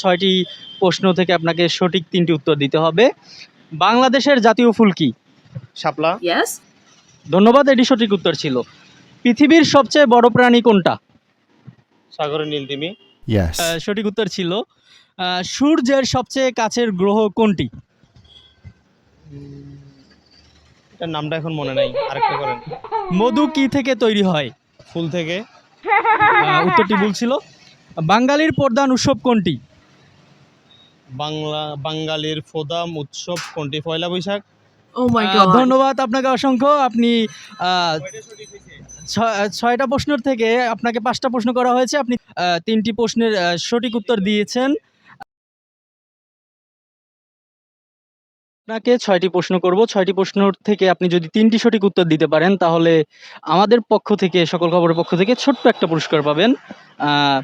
ছয়টি প্রশ্ন থেকে আপনাকে সঠিক তিনটি উত্তর দিতে হবে। বাংলাদেশের জাতীয় ফুল কি? শাপলা। Yes. ধন্যবাদ এটি সঠিক উত্তর ছিল। পৃথিবীর সবচেয়ে বড় প্রাণী কোনটা? সাগরের নীলতিমি। Yes. সঠিক উত্তর ছিল। সূর্যের সবচেয়ে কাছের গ্রহ কোনটি? এটার নামটা এখন মনে নাই আরেকটা করেন। মধু কি থেকে তৈরি হয়? ফুল থেকে। উত্তরটি ভুল ছিল। বাঙালির প্রধান উৎসব কোনটি? বাংলা বাঙালির ফোদাম উৎসব কোনটি? পয়লা বৈশাখ। Oh. ধন্যবাদ আপনাকে অসংখ্য। আপনি ছয়টা প্রশ্নের থেকে আপনাকে পাঁচটা প্রশ্ন করা হয়েছে। আপনি তিনটি প্রশ্নের সঠিক উত্তর দিয়েছেন। আপনাকে ছয়টি প্রশ্ন করব। ছয়টি প্রশ্ন থেকে আপনি যদি তিনটি সঠিক উত্তর দিতে পারেন তাহলে আমাদের পক্ষ থেকে সকল খবরের পক্ষ থেকে ছোট্ট একটা পুরস্কার পাবেন। আহ,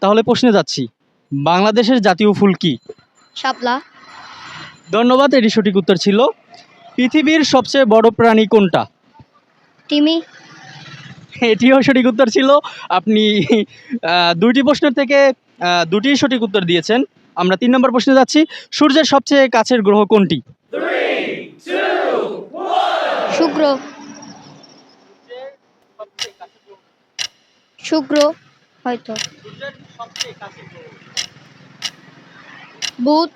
তাহলে প্রশ্নে যাচ্ছি। বাংলাদেশের জাতীয় ফুল কি? শাপলা। ধন্যবাদ এটি সঠিক উত্তর ছিল। পৃথিবীর সবচেয়ে বড় প্রাণী কোনটা? তিমি। এটিও সঠিক উত্তর ছিল। আপনি দুইটি প্রশ্নের থেকে দুটি সঠিক উত্তর দিয়েছেন। আমরা তিন নম্বর প্রশ্নে যাচ্ছি। সূর্যের সবচেয়ে কাছের গ্রহ কোনটি? শুক্র। শুক্র হয়তো। বুধ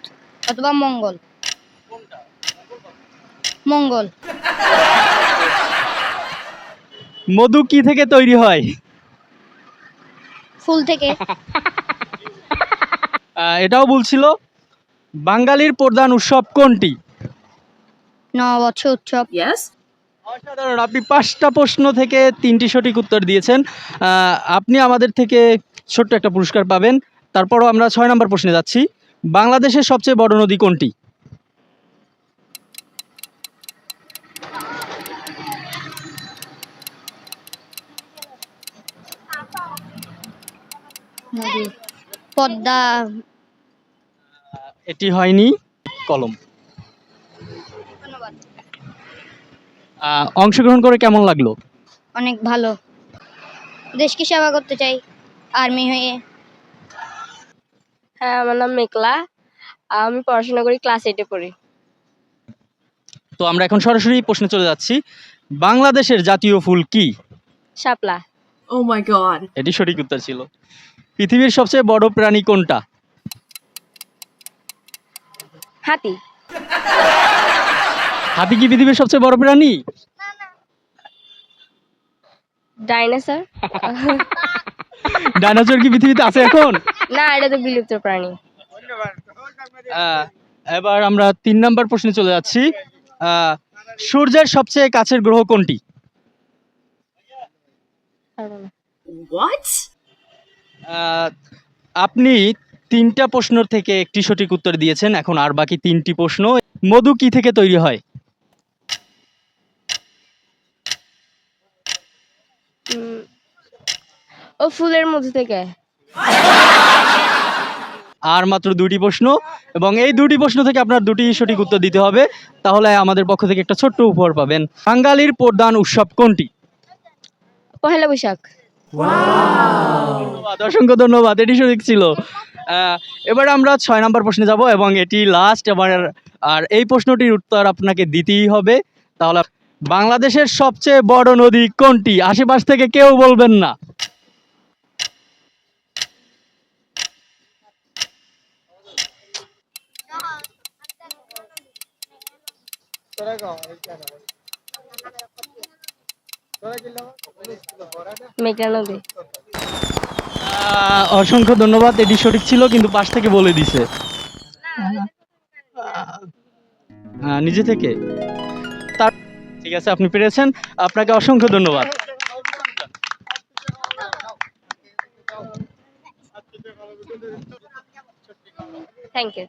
অথবা মঙ্গল। মঙ্গল। মধু কি থেকে তৈরি হয়? ফুল থেকে। এটাও বলছিল বাঙালির প্রধান উৎসব কোনটি? নববর্ষ উৎসব. অসাধারণ আপনি পাঁচটা প্রশ্ন থেকে তিনটি সঠিক উত্তর দিয়েছেন। আহ, আপনি আমাদের থেকে ছোট্ট একটা পুরস্কার পাবেন। তারপরও আমরা ছয় নম্বর প্রশ্নে যাচ্ছি। বাংলাদেশের সবচেয়ে বড় নদী কোনটি? পদ্মা। এটি হয়নি। কলম। অংশগ্রহণ করে কেমন লাগল? অনেক ভালো। দেশকে সেবা করতে চাই। আর্মি হয়ে। হ্যাঁ আমার নাম মেকলা আমি পড়াশোনা করি ক্লাস এইটে পড়ি। তো আমরা এখন সরাসরি প্রশ্নে চলে যাচ্ছি। বাংলাদেশের জাতীয় ফুল কি? শাপলা। Oh my god. এটি সঠিক উত্তর ছিল। পৃথিবীর সবচেয়ে বড় প্রাণী কোনটা? হাতি। হাতি কি পৃথিবীর সবচেয়ে বড় প্রাণী? ডাইনোসর। ডাইনোসর কি পৃথিবীতে আছে এখন? না এটা তো বিলুপ্ত প্রাণী। এবার আমরা তিন নম্বর প্রশ্নে চলে যাচ্ছি। আহ, সূর্যের সবচেয়ে কাছের গ্রহ কোনটি? আপনি তিনটা প্রশ্ন থেকে একটি সঠিক উত্তর দিয়েছেন এখন আর বাকি তিনটি প্রশ্ন। মধু কি থেকে তৈরি হয়? ও ফুলের মধ্যে থেকে। আর মাত্র দুটি প্রশ্ন এবং এই দুটি প্রশ্ন থেকে আপনার দুটি সঠিক উত্তর দিতে হবে। তাহলে আমাদের পক্ষ থেকে একটা ছোট্ট উপহার পাবেন। বাঙালির প্রধান উৎসব কোনটি? পহেলা বৈশাখ। ধন্যবাদ অসংখ্য ধন্যবাদ এটি সঠিক ছিল। আহ, এবার আমরা ছয় নম্বর প্রশ্নে যাব এবং এটি লাস্ট এবার আর এই প্রশ্নটির উত্তর আপনাকে দিতেই হবে। তাহলে বাংলাদেশের সবচেয়ে বড় নদী কোনটি? আশেপাশ থেকে কেউ বলবেন না। অসংখ্য ধন্যবাদ এটি সঠিক ছিল কিন্তু পাশ থেকে বলে দিছে। নিজে থেকে। তার ঠিক আছে আপনি পেরেছেন। আপনাকে অসংখ্য ধন্যবাদ। Thank you